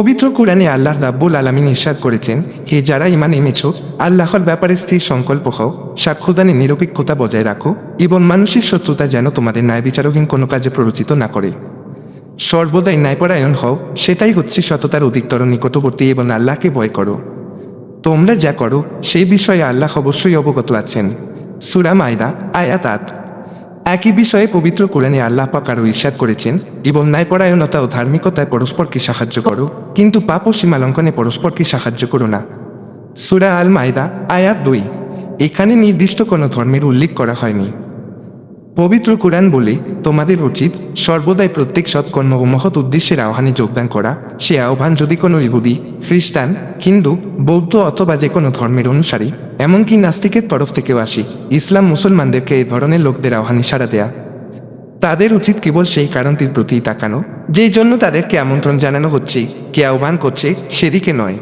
পবিত্র কোরআনে আল্লাহ রাব্বুল আলামিন ইরশাদ করেছেন, হে যারা ইমান এনেছ, আল্লাহর ব্যাপারে স্থির সংকল্প হও, সাক্ষ্যদানে নিরপেক্ষতা বজায় রাখো, এবং মানুষের শত্রুতা যেন তোমাদের ন্যায় বিচারহীন কোনো কাজে প্ররোচিত না করে। সর্বদাই ন্যায়পরায়ণ হও, সেটাই হচ্ছে সততার অধিকতর নিকটবর্তী এবং আল্লাহকে ভয় করো। তোমরা যা করো, সেই বিষয়ে আল্লাহ অবশ্যই অবগত আছেন। সুরাম মায়দা, আয়াত একই বিষয়ে পবিত্র কোরআনে আল্লাহ পাক আরও ইরশাদ করেছেন এবং ন্যায়পরায়ণতা ও ধার্মিকতায় পরস্পরকে সাহায্য করো, কিন্তু পাপ ও সীমালঙ্কনে পরস্পরকে সাহায্য করো না। সুরা আল মায়দা আয়াত দুই। এখানে নির্দিষ্ট কোনো ধর্মের উল্লেখ করা হয়নি। পবিত্র কোরআন বলে তোমাদের উচিত সর্বদাই প্রত্যেক সৎকর্ম ও মহৎ উদ্দেশ্যের আহ্বানে যোগদান করা। সে আহ্বান যদি কোনো ইহুদি, খ্রিস্টান, হিন্দু, বৌদ্ধ অথবা যে কোনো ধর্মের অনুসারী, এমনকি নাস্তিকের তরফ থেকেও আসি, ইসলাম মুসলমানদেরকে এই ধরনের লোকদের আহ্বানে সাড়া দেয়া। তাদের উচিত কেবল সেই কারণটির প্রতি তাকানো, যেই জন্য তাদেরকে আমন্ত্রণ জানানো হচ্ছে, কে আহ্বান করছে সেদিকে নয়।